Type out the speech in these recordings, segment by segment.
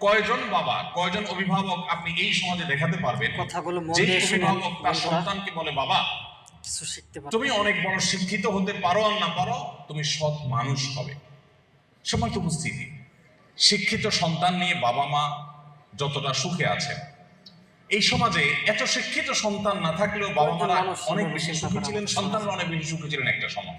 কয়জন বাবা কয়জন অভিভাবক আপনি এই সমাজে দেখাতে পারবেন? কথাগুলো যে অভিভাবক তার সন্তানকে বলে বাবা তুমি অনেক বড় শিক্ষিত হতে পারো আর না পারো তুমি সৎ মানুষ হবে। সময় তো উপস্থিতি। শিক্ষিত সন্তান নিয়ে বাবা মা যতটা সুখে আছে এই সমাজে এত শিক্ষিত সন্তান না থাকলেও বাবা মারা অনেক বেশি সুখী ছিলেন। সন্তানরা অনেক বেশি সুখী ছিলেন একটা সময়।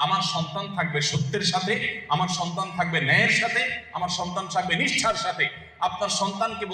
আমার সন্তান থাকবে সত্যের সাথে, আমার সন্তান থাকবে ন্যায়ের সাথে, আমার সন্তান থাকবে নিষ্ঠার সাথে। আপনার সন্তানকে